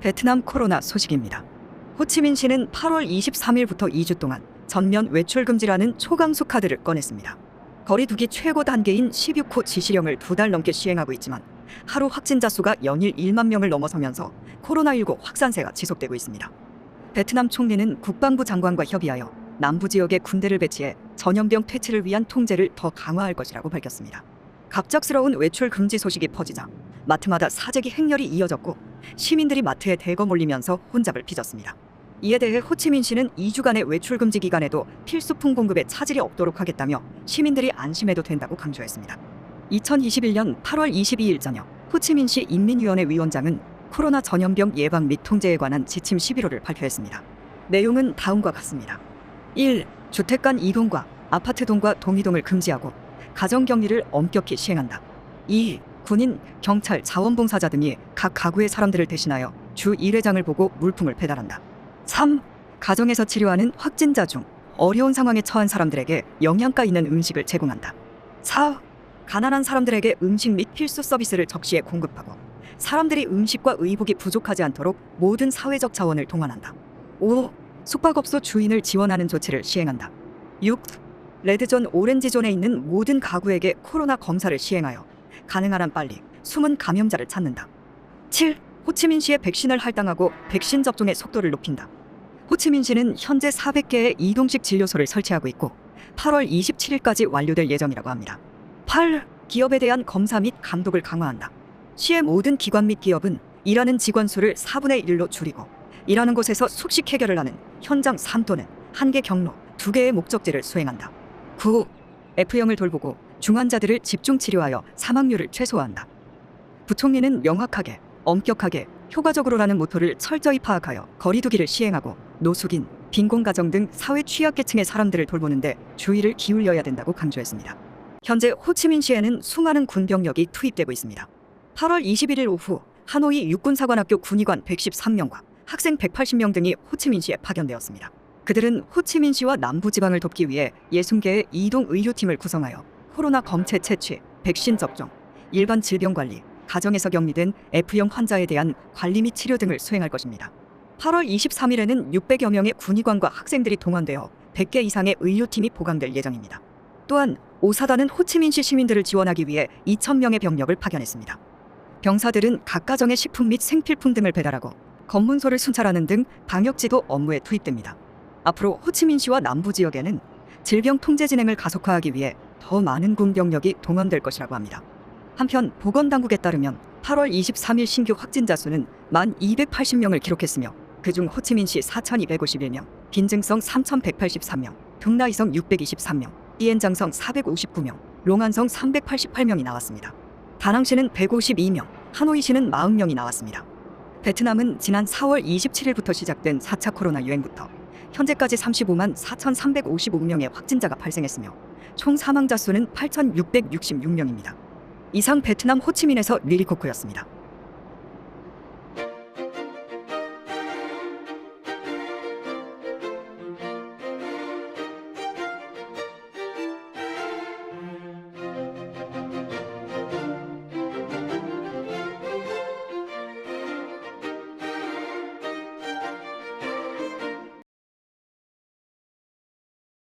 베트남 코로나 소식입니다. 호치민시는 8월 23일부터 2주 동안 전면 외출 금지라는 초강수 카드를 꺼냈습니다. 거리두기 최고 단계인 16호 지시령을 두 달 넘게 시행하고 있지만 하루 확진자 수가 연일 1만 명을 넘어서면서 코로나19 확산세가 지속되고 있습니다. 베트남 총리는 국방부 장관과 협의하여 남부 지역에 군대를 배치해 전염병 퇴치를 위한 통제를 더 강화할 것이라고 밝혔습니다. 갑작스러운 외출 금지 소식이 퍼지자 마트마다 사재기 행렬이 이어졌고 시민들이 마트에 대거 몰리면서 혼잡을 빚었습니다. 이에 대해 호치민 시는 2주간의 외출 금지 기간에도 필수품 공급에 차질이 없도록 하겠다며 시민들이 안심해도 된다고 강조했습니다. 2021년 8월 22일 저녁 호치민시 인민위원회 위원장은 코로나 전염병 예방 및 통제에 관한 지침 11호를 발표했습니다. 내용은 다음과 같습니다. 1. 주택 간 이동과 아파트 동과 동이동을 금지하고 가정 격리를 엄격히 시행한다. 2. 군인, 경찰, 자원봉사자 등이 각 가구의 사람들을 대신하여 주 1회장을 보고 물품을 배달한다. 3. 가정에서 치료하는 확진자 중 어려운 상황에 처한 사람들에게 영양가 있는 음식을 제공한다. 4. 가난한 사람들에게 음식 및 필수 서비스를 적시에 공급하고 사람들이 음식과 의복이 부족하지 않도록 모든 사회적 자원을 동원한다. 5. 숙박업소 주인을 지원하는 조치를 시행한다. 6. 레드존, 오렌지존에 있는 모든 가구에게 코로나 검사를 시행하여 가능한 한 빨리 숨은 감염자를 찾는다. 7. 호치민시에 백신을 할당하고 백신 접종의 속도를 높인다. 호치민시는 현재 400개의 이동식 진료소를 설치하고 있고 8월 27일까지 완료될 예정이라고 합니다. 8. 기업에 대한 검사 및 감독을 강화한다. 시의 모든 기관 및 기업은 일하는 직원 수를 4분의 1로 줄이고 일하는 곳에서 숙식 해결을 하는 현장 3 또는 1개 경로 2개의 목적지를 수행한다. 9. F형을 돌보고 중환자들을 집중 치료하여 사망률을 최소화한다. 부총리는 명확하게, 엄격하게, 효과적으로라는 모토를 철저히 파악하여 거리두기를 시행하고 노숙인, 빈곤 가정 등 사회 취약계층의 사람들을 돌보는데 주의를 기울여야 된다고 강조했습니다. 현재 호치민시에는 수많은 군 병력이 투입되고 있습니다. 8월 21일 오후 하노이 육군사관학교 군의관 113명과 학생 180명 등이 호치민시에 파견되었습니다. 그들은 호치민시와 남부지방을 돕기 위해 60개의 이동 의료팀을 구성하여 코로나 검체 채취, 백신 접종, 일반 질병 관리, 가정에서 격리된 F형 환자에 대한 관리 및 치료 등을 수행할 것입니다. 8월 23일에는 600여 명의 군의관과 학생들이 동원되어 100개 이상의 의료팀이 보강될 예정입니다. 또한 오사단은 호치민시 시민들을 지원하기 위해 2,000명의 병력을 파견했습니다. 병사들은 각 가정의 식품 및 생필품 등을 배달하고 검문소를 순찰하는 등 방역지도 업무에 투입됩니다. 앞으로 호치민시와 남부 지역에는 질병 통제 진행을 가속화하기 위해 더 많은 군 병력이 동원될 것이라고 합니다. 한편 보건당국에 따르면 8월 23일 신규 확진자 수는 1,280명을 기록했으며 그중 호치민시 4,251명, 빈증성 3,183명, 등라이성 623명, 이엔장성 459명, 롱안성 388명이 나왔습니다. 다낭시는 152명, 하노이시는 40명이 나왔습니다. 베트남은 지난 4월 27일부터 시작된 4차 코로나 유행부터 현재까지 35만 4,355명의 확진자가 발생했으며 총 사망자 수는 8,666명입니다. 이상 베트남 호치민에서 리리코코였습니다.